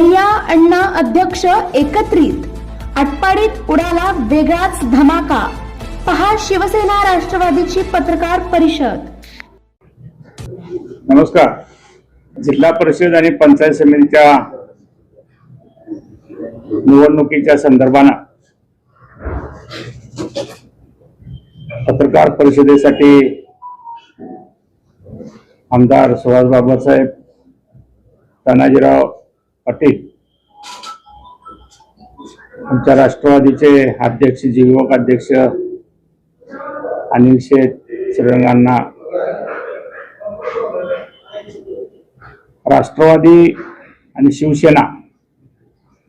भैया अण्णा अध्यक्ष एकत्रित. आटपाडीत उडाला वेगळाच धमाका. पहा शिवसेना राष्ट्रवादीची पत्रकार परिषद. नमस्कार. जिल्हा परिषद आणि पंचायत समितीच्या निवडणुकीच्या संदर्भानं पत्रकार परिषदेसाठी आमदार सुहास बाबासाहेब तानाजीराव पाटील. आमच्या राष्ट्रवादीचे अध्यक्ष जे युवक अध्यक्ष अनिल शेठ श्रीरंगांना राष्ट्रवादी आणि शिवसेना.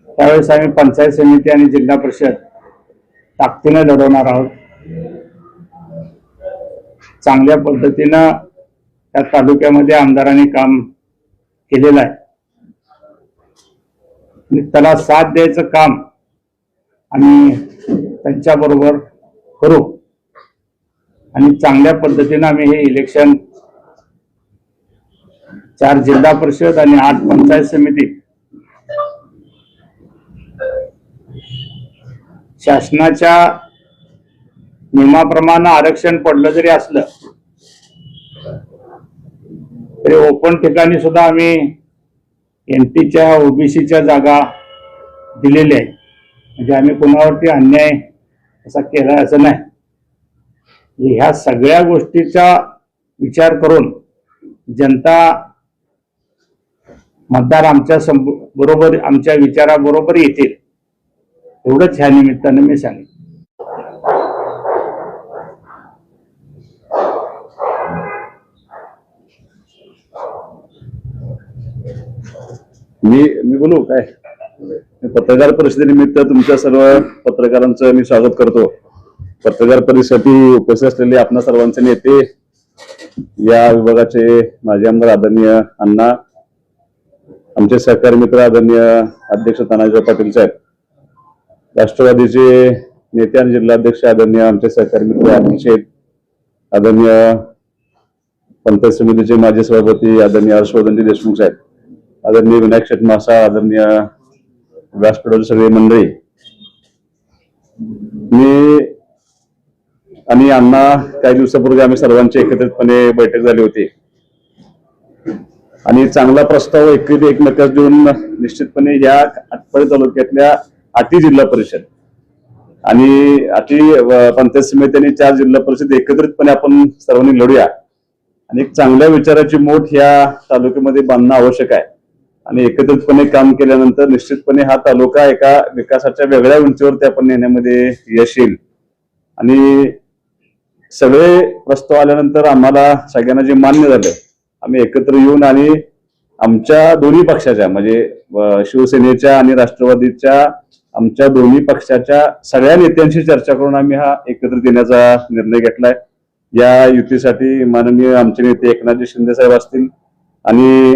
त्यावेळेस आम्ही पंचायत समिती आणि जिल्हा परिषद ताकदीने लढवणार आहोत. चांगल्या पद्धतीनं त्या तालुक्यामध्ये आमदारांनी काम केलेलं आहे. आणि त्याला साथ द्यायचं काम आम्ही त्यांच्याबरोबर करू. आणि चांगल्या पद्धतीनं आम्ही हे इलेक्शन चार जिल्हा परिषद आणि आठ पंचायत समिती शासनाच्या नियमाप्रमाणे आरक्षण पडलं जरी असलं तरी ओपन ठिकाणी सुद्धा आम्ही एनटीच्या ओबीसीच्या जागा दिलेल्या आहेत. म्हणजे आम्ही कोणावरती अन्याय असा केला असं नाही. म्हणजे ह्या सगळ्या गोष्टीचा विचार करून जनता मतदार आमच्या संब- बरोबर आमच्या विचाराबरोबर येतील. एवढंच ह्या निमित्तानं मी सांगेन. मी मी बोलू काय? पत्रकार परिषदेनिमित्त तुमच्या सर्व पत्रकारांचं मी स्वागत करतो. पत्रकार परिषदेसाठी उपस्थित असलेले आपणा सर्वांचे नेते या विभागाचे माजी आमदार आदरणीय अण्णा आमचे सहकारी मित्र आदरणीय अध्यक्ष तानाजी पाटील साहेब राष्ट्रवादीचे नेते आणि जिल्हाध्यक्ष आदरणीय आमचे सहकारी मित्र अभिषेक आदरणीय पंचायत समितीचे माजी सभापती आदरणीय हर्षवर्धनजी देशमुख साहेब आदरणीय विनायक शेटमासा आदरणीय व्यासपीठाची सगळी मंडळी. मी आणि अण्णा काही दिवसापूर्वी आम्ही सर्वांची एकत्रितपणे बैठक झाली होती. आणि चांगला प्रस्ताव एकत्रित एकमेकास देऊन निश्चितपणे या आटपाडी तालुक्यातल्या अति जिल्हा परिषद आणि अति पंचायत समिती आणि चार जिल्हा परिषद एकत्रितपणे आपण सर्वांनी लढूया. आणि एक चांगल्या विचाराची मोठ या तालुक्यामध्ये बांधणं आवश्यक आहे. आणि एकत्रितपणे काम केल्यानंतर निश्चितपणे हा तालुका एका विकासाच्या वेगळ्या उंचीवरती आपण नेण्यामध्ये यश येईल. आणि सगळे प्रस्ताव आल्यानंतर आम्हाला सगळ्यांना जे मान्य झालं आम्ही एकत्र येऊन आणि आमच्या दोन्ही पक्षाच्या म्हणजे शिवसेनेच्या आणि राष्ट्रवादीच्या आमच्या दोन्ही पक्षाच्या सगळ्या नेत्यांशी चर्चा करून आम्ही हा एकत्रित येण्याचा निर्णय घेतलाय. या युतीसाठी माननीय आमचे नेते एकनाथजी शिंदे साहेब असतील आणि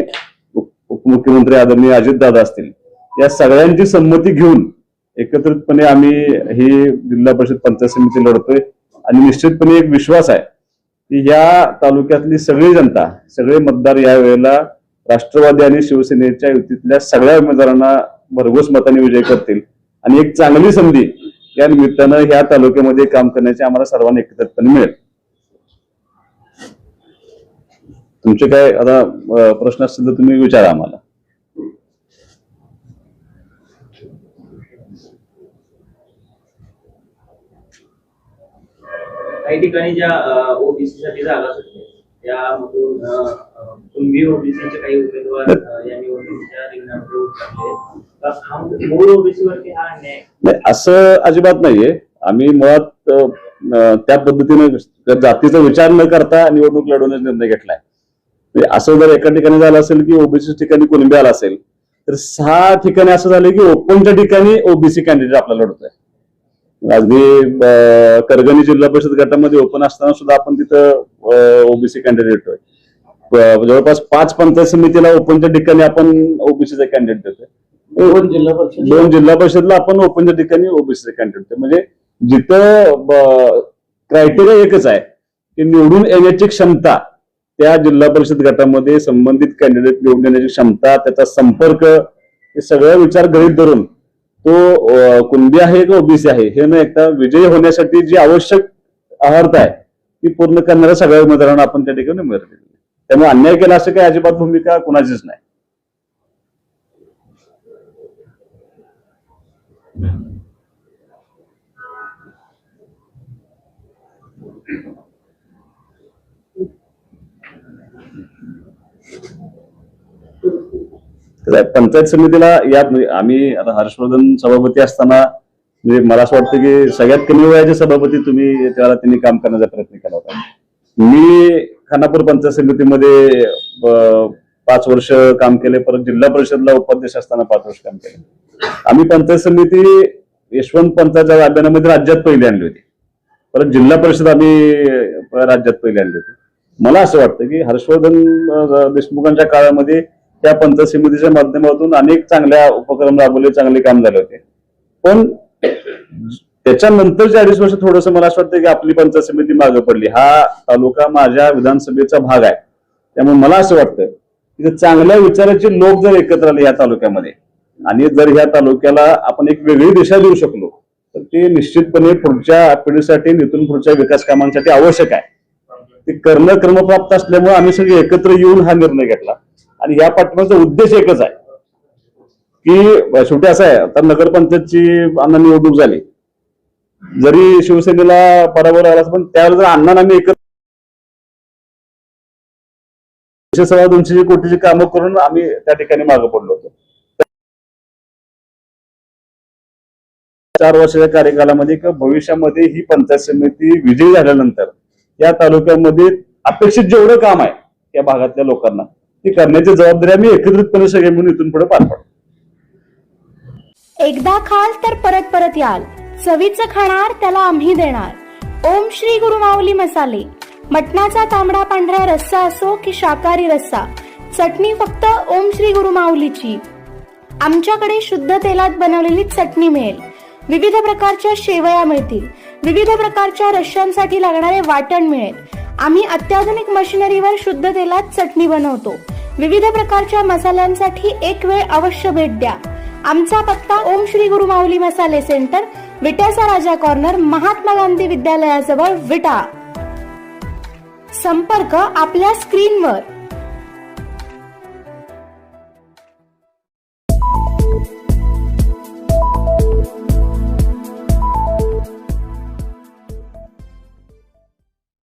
उपमुख्यमंत्री आदरणीय अजितदादा असतील या सगळ्यांची संमती घेऊन एकत्रितपणे आम्ही ही जिल्हा परिषद पंचायत समिती लढतोय. आणि निश्चितपणे एक विश्वास आहे की या तालुक्यातली सगळी जनता सगळे मतदार या वेळेला राष्ट्रवादी आणि शिवसेनेच्या युतीतल्या सगळ्या उमेदवारांना भरघोस मताने विजय करतील. आणि एक चांगली संधी या निमित्तानं ह्या तालुक्यामध्ये काम करण्याची आम्हाला सर्वांना एकत्रितपणे मिळेल. तुमचे काय आता प्रश्न असतील तर तुम्ही विचारा आम्हाला. काही ठिकाणी ज्या ओबीसी साठी जागा सुटल्या त्यामधून अ, अ, कुणबी ओबीसीचे काही उमेदवार अ, या निवडणुकीच्या रिंगणामध्ये उतरले तर मूळ ओबीसी वरती हा अन्याय? नाही असं अजिबात नाहीये. आम्ही मुळात त्या पद्धतीनं जातीचा विचार न करता निवडणूक लढवण्याचा निर्णय घेतलाय. म्हणजे असं जर एका ठिकाणी झालं असेल की ओबीसी ठिकाणी कुणबी आला असेल तर सहा ठिकाणी असं झालं की ओपनच्या ठिकाणी ओबीसी कॅन्डिडेट आपला लढतोय. अगदी करगणी जिल्हा परिषद गटामध्ये ओपन असताना सुद्धा आपण तिथं ओबीसी कॅन्डिडेट होय जवळपास पाच पंचायत समितीला ओपनच्या ठिकाणी आपण ओबीसीचा कॅन्डिडेट देतोय. दोन जिल्हा परिषद? दोन जिल्हा परिषदला आपण ओपनच्या ठिकाणी ओबीसी कॅन्डिडेट म्हणजे जिथं क्रायटेरिया एकच आहे की निवडून येण्याची क्षमता त्या जिल्हा परिषद गटामध्ये संबंधित कॅन्डिडेट निवडून येण्याची क्षमता त्याचा संपर्क हे सगळं विचार गृहीत धरून तो कुणबी आहे का ओबीसी आहे हे न एकदा विजयी होण्यासाठी जी आवश्यक आहारता आहे ती पूर्ण करणाऱ्या सगळ्या उमेदवारांना आपण त्या ठिकाणी उमेदवार दिली त्यामुळे अन्याय केला असं काही अजिबात भूमिका कुणाचीच नाही Thank you. म्हणजे पंचायत समितीला यात म्हणजे आम्ही आता हर्षवर्धन सभापती असताना म्हणजे मला असं वाटतं की सगळ्यात कमी वयाचे सभापती तुम्ही त्याला त्यांनी काम करण्याचा प्रयत्न केला होता. मी खानापूर पंचायत समितीमध्ये पाच वर्ष काम केले परत जिल्हा परिषदला उपाध्यक्ष असताना पाच वर्ष काम केले. आम्ही पंचायत समिती यशवंत पंचायत अभियानामध्ये राज्यात पहिली आणली होती. परत जिल्हा परिषद आम्ही राज्यात पहिली आणली होती. मला असं वाटतं की हर्षवर्धन देशमुखांच्या काळामध्ये त्या पंचायत समितीच्या माध्यमातून अनेक चांगल्या उपक्रम राबवले चांगले काम झाले होते. पण त्याच्यानंतरच्या अडीच वर्ष थोडंसं मला असं वाटतं की आपली पंचायत समिती मागे पडली. हा तालुका माझ्या विधानसभेचा भाग आहे. त्यामुळे मला असं वाटतं की चांगल्या विचाराचे लोक जर एकत्र आले या तालुक्यामध्ये आणि जर ह्या तालुक्याला आपण एक वेगळी दिशा देऊ शकलो तर ते निश्चितपणे पुढच्या पिढीसाठी नितून पुढच्या विकास कामांसाठी आवश्यक आहे. ते करणं क्रमप्राप्त असल्यामुळे आम्ही सगळे एकत्र येऊन हा निर्णय घेतला. आणि या पाठिंबाचा उद्देश एकच आहे. की शेवटी असं आहे आता नगरपंचायतची अण्णा निवडणूक झाली. जरी शिवसेनेला पराभव आला पण त्यावेळेला जर अण्णा आम्ही एकत्र दोनशे सव्वा दोनशे कोटीची कामं करून आम्ही त्या ठिकाणी मागे पडलो होतो. चार वर्षाच्या कार्यकालामध्ये किंवा भविष्यामध्ये ही पंचायत समिती विजयी झाल्यानंतर या तालुक्यामध्ये अपेक्षित जेवढं काम आहे या भागातल्या लोकांना ती करण्याची जबाबदारी आम्ही एकत्रितपणे सगळे मिळून इथून पुढे पार पाडू. एकदा खाल तर परत परत याल. चवीचं खाणार त्याला आम्ही देणार. ओम श्री गुरु माऊली मसाले. मटणाचा तांबडा पांढरा रस्सा असो की शाकाहारी रस्सा. चटणी फक्त ओम श्री गुरु माऊलीची. आमच्याकडे शुद्ध तेलात बनवलेली चटणी मिळेल. विविध प्रकारच्या शेवया मिळतील. विविध प्रकारच्या रश्यांसाठी लागणारे वाटण मिळेल. आम्ही अत्याधुनिक मशिनरीवर शुद्ध तेलात चटणी बनवतो. विविध प्रकारच्या मसाल्यांसाठी एक वेळ अवश्य भेट द्या. आमचा पत्ता ओम श्री गुरु माऊली मसाले सेंटर विट्याचा राजा कॉर्नर महात्मा गांधी विद्यालयाजवळ विटा. संपर्क आपल्या स्क्रीनवर.